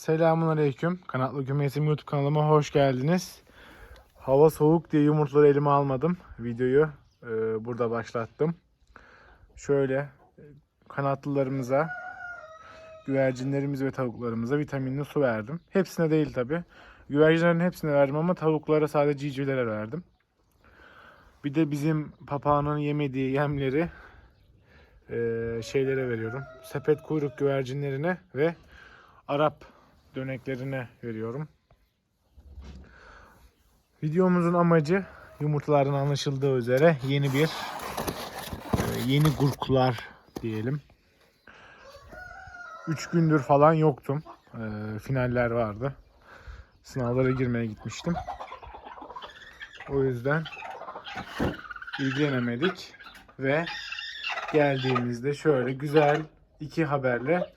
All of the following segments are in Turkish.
Selamun Aleyküm. Kanatlı Kümesim YouTube kanalıma hoş geldiniz. Hava soğuk diye yumurtaları elime almadım. Videoyu e, burada başlattım. Şöyle e, kanatlılarımıza, güvercinlerimiz ve tavuklarımıza vitaminli su verdim. Hepsine değil tabi. Güvercinlerin hepsine verdim ama tavuklara sadece civcivlere verdim. Bir de bizim papağanın yemediği yemleri e, şeylere veriyorum. Sepet kuyruk güvercinlerine ve Arap döneklerine veriyorum. Videomuzun amacı yumurtaların anlaşıldığı üzere yeni bir e, yeni gurklar diyelim. 3 gündür falan yoktum. E, finaller vardı. Sınavlara girmeye gitmiştim. O yüzden ilgilenemedik ve geldiğimizde şöyle güzel iki haberle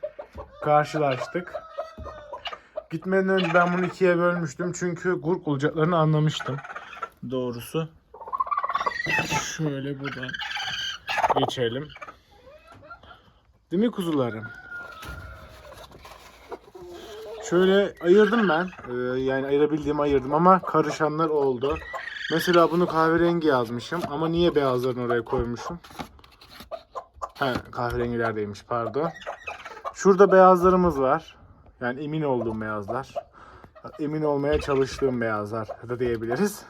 karşılaştık. Gitmeden önce ben bunu ikiye bölmüştüm çünkü gurk olacaklarını anlamıştım. Doğrusu. Şöyle buradan geçelim. Değil mi kuzularım? Şöyle ayırdım ben. Ee, yani ayırabildiğimi ayırdım ama karışanlar oldu. Mesela bunu kahverengi yazmışım ama niye beyazlarını oraya koymuşum? He, kahverengilerdeymiş pardon. Şurada beyazlarımız var. Yani emin olduğum beyazlar. Emin olmaya çalıştığım beyazlar da diyebiliriz.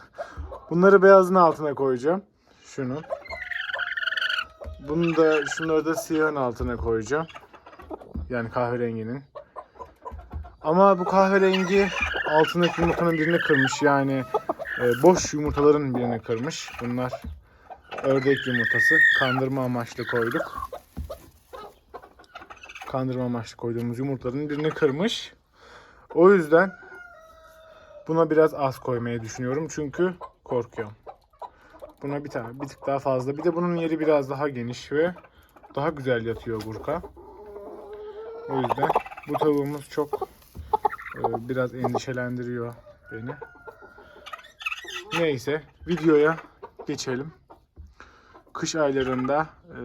Bunları beyazın altına koyacağım. Şunu. Bunu da şunları da siyahın altına koyacağım. Yani kahverenginin. Ama bu kahverengi altındaki yumurtanın birini kırmış. Yani e, boş yumurtaların birini kırmış. Bunlar ördek yumurtası. Kandırma amaçlı koyduk kandırma amaçlı koyduğumuz yumurtaların birini kırmış. O yüzden buna biraz az koymayı düşünüyorum çünkü korkuyorum. Buna bir tane bir tık daha fazla. Bir de bunun yeri biraz daha geniş ve daha güzel yatıyor gurka. O yüzden bu tavuğumuz çok e, biraz endişelendiriyor beni. Neyse videoya geçelim. Kış aylarında e,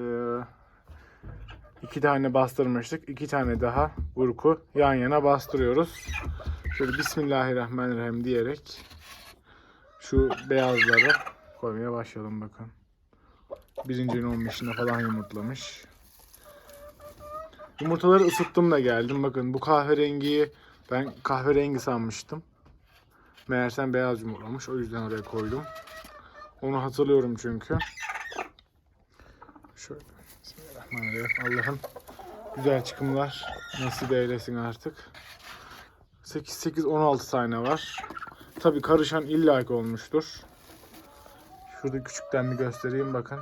İki tane bastırmıştık. iki tane daha burku yan yana bastırıyoruz. Şöyle Bismillahirrahmanirrahim diyerek şu beyazları koymaya başlayalım bakın. Birincinin 15'inde falan yumurtlamış. Yumurtaları ısıttım da geldim. Bakın bu kahverengiyi ben kahverengi sanmıştım. Meğersem beyaz yumurtlamış. O yüzden oraya koydum. Onu hatırlıyorum çünkü. Şöyle. Bismillahirrahmanirrahim. Allah'ım güzel çıkımlar nasip eylesin artık. 8 8 16 tane var. Tabi karışan illaki olmuştur. Şurada küçükten bir göstereyim bakın.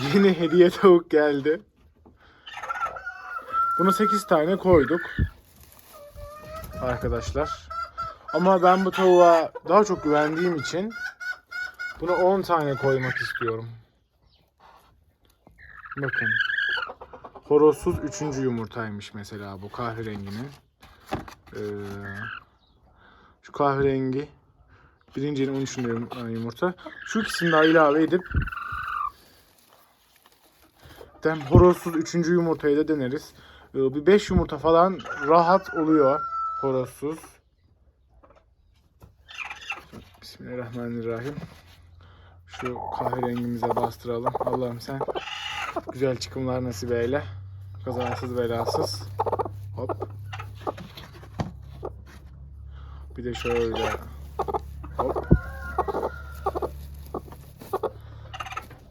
Yeni hediye tavuk geldi. Bunu 8 tane koyduk. Arkadaşlar. Ama ben bu tavuğa daha çok güvendiğim için bunu 10 tane koymak istiyorum. Bakın. Horozsuz üçüncü yumurtaymış mesela bu kahverenginin. Ee, şu kahverengi birincinin 13'ünde yumurta. Şu ikisini daha ilave edip Dem horozsuz üçüncü yumurtayı da deneriz. Ee, bir 5 yumurta falan rahat oluyor horozsuz. Bismillahirrahmanirrahim. Şu kahverengimize bastıralım. Allah'ım sen güzel çıkımlar nasip eyle. Kazasız belasız. Hop. Bir de şöyle. Hop.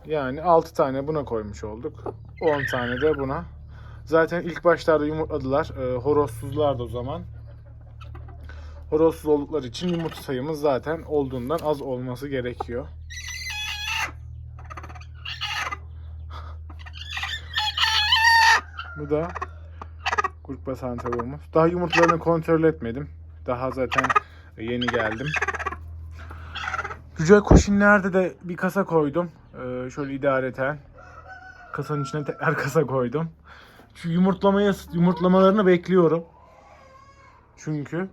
Yani 6 tane buna koymuş olduk. 10 tane de buna. Zaten ilk başlarda yumurtladılar. Ee, horozsuzlardı o zaman. Horozsuz oldukları için yumurta sayımız zaten olduğundan az olması gerekiyor. Bu da kurk basan tavuğumuz. Daha yumurtalarını kontrol etmedim. Daha zaten yeni geldim. Güzel koşinlerde de bir kasa koydum. Ee, şöyle idareten. Kasanın içine tekrar kasa koydum. Şu yumurtlamaya yumurtlamalarını bekliyorum. Çünkü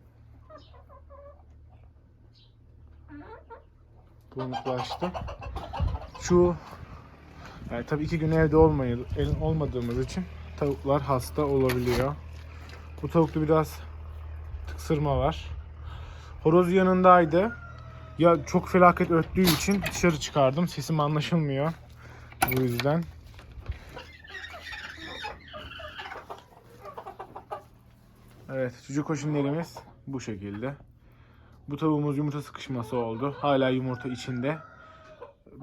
Bulmuklaştı. Şu yani tabii iki gün evde olmayı, olmadığımız için tavuklar hasta olabiliyor. Bu tavukta biraz tıksırma var. Horoz yanındaydı. Ya çok felaket öttüğü için dışarı çıkardım. Sesim anlaşılmıyor. Bu yüzden. Evet, çocuk koşunlarımız bu şekilde. Bu tavuğumuz yumurta sıkışması oldu. Hala yumurta içinde.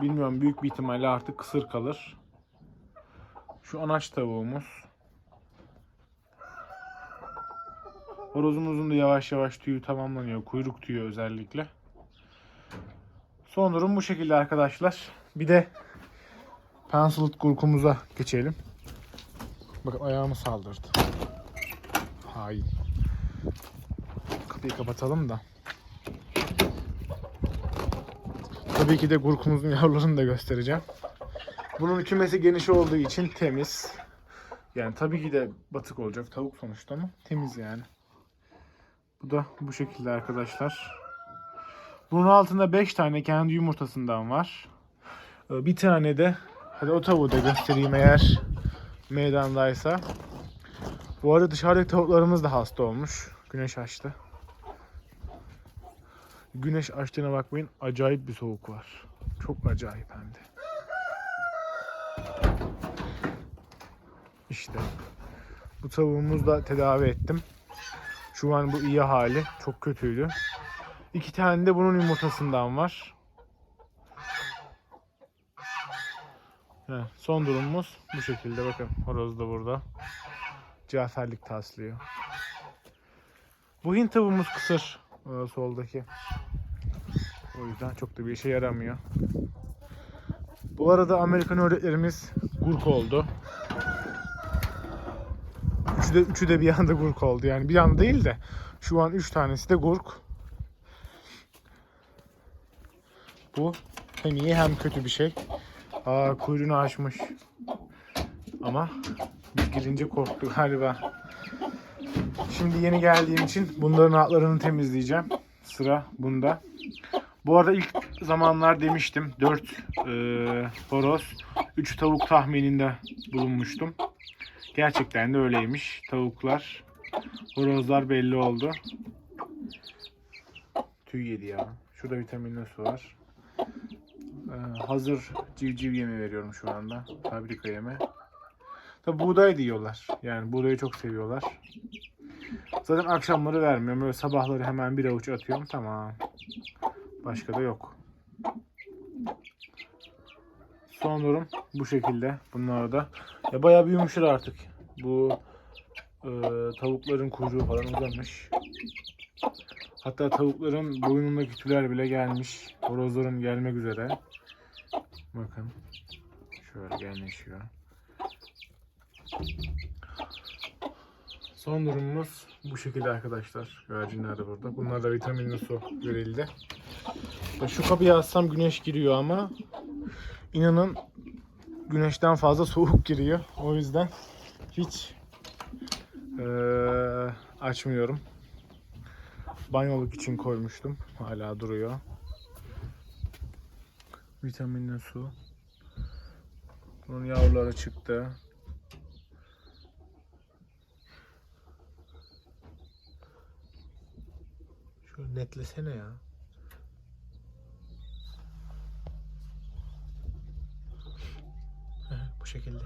Bilmiyorum büyük bir ihtimalle artık kısır kalır. Şu anaç tavuğumuz. Horozumuzun da yavaş yavaş tüyü tamamlanıyor. Kuyruk tüyü özellikle. Son durum bu şekilde arkadaşlar. Bir de penciled gurkumuza geçelim. Bakın ayağımı saldırdı. Hain. Kapıyı kapatalım da. Tabii ki de gurkumuzun yavrularını da göstereceğim. Bunun kümesi geniş olduğu için temiz. Yani tabii ki de batık olacak tavuk sonuçta ama temiz yani. Bu da bu şekilde arkadaşlar. Bunun altında 5 tane kendi yumurtasından var. Ee, Bir tane de hadi o tavuğu da göstereyim eğer meydandaysa. Bu arada dışarıdaki tavuklarımız da hasta olmuş. Güneş açtı. Güneş açtığına bakmayın acayip bir soğuk var. Çok acayip hem de. İşte. Bu tavuğumuzu da tedavi ettim. Şu an bu iyi hali. Çok kötüydü. İki tane de bunun yumurtasından var. Heh, son durumumuz bu şekilde. Bakın horoz da burada. Caferlik taslıyor. Bu Hint tavuğumuz kısır. Ee, soldaki. O yüzden çok da bir işe yaramıyor. Bu arada Amerikan öğretlerimiz gurk oldu. Üçü de, üçü de bir anda gurk oldu. Yani bir anda değil de şu an üç tanesi de gurk. Bu hem iyi hem kötü bir şey. Aa kuyruğunu açmış. Ama biz girince korktu galiba. Şimdi yeni geldiğim için bunların altlarını temizleyeceğim. Sıra bunda. Bu arada ilk zamanlar demiştim 4 e, horoz, 3 tavuk tahmininde bulunmuştum. Gerçekten de öyleymiş. Tavuklar, horozlar belli oldu. Tüy yedi ya. Şurada vitaminli su var. Ee, hazır civciv yemi veriyorum şu anda. Fabrika yemi. Tabi buğday da yiyorlar. Yani buğdayı çok seviyorlar. Zaten akşamları vermiyorum. Böyle sabahları hemen bir avuç atıyorum. Tamam. Başka da yok. Son durum bu şekilde. Bunlar da. Ya bayağı büyümüşler artık. Bu e, tavukların kuyruğu falan uzamış. Hatta tavukların boynundaki tüyler bile gelmiş. Horozların gelmek üzere. Bakın. Şöyle yerleşiyor. Son durumumuz bu şekilde arkadaşlar. Güvercinler de burada. Bunlar da vitaminli su verildi. Şu kapıyı açsam güneş giriyor ama inanın güneşten fazla soğuk giriyor. O yüzden hiç eee, açmıyorum. Banyoluk için koymuştum. Hala duruyor. Vitaminli su. Bunun yavruları çıktı. Şöyle netlesene ya. Bu şekilde.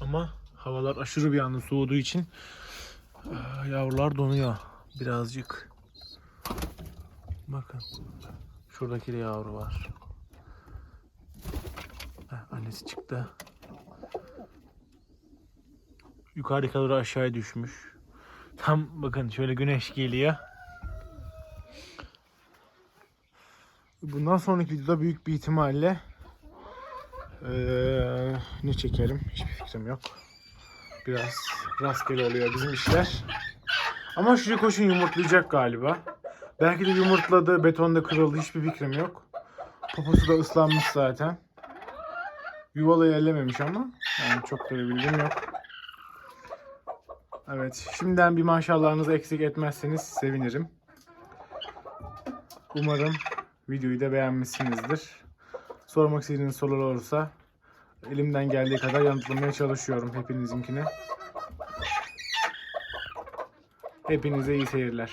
Ama havalar aşırı bir anda soğuduğu için yavrular donuyor birazcık. Bakın. Şuradaki de yavru var. Heh, annesi çıktı. Yukarı kadar aşağıya düşmüş. Tam bakın şöyle güneş geliyor. Bundan sonraki videoda büyük bir ihtimalle eee, ne çekerim hiçbir fikrim yok. Biraz rastgele oluyor bizim işler. Ama şu koşun yumurtlayacak galiba. Belki de yumurtladı, betonda kırıldı hiçbir fikrim yok. Poposu da ıslanmış zaten. Yuvalayı ellememiş ama yani çok da bilgim yok. Evet, şimdiden bir maşallahınızı eksik etmezseniz sevinirim. Umarım videoyu da beğenmişsinizdir. Sormak istediğiniz sorular olursa elimden geldiği kadar yanıtlamaya çalışıyorum hepinizinkini. Hepinize iyi seyirler.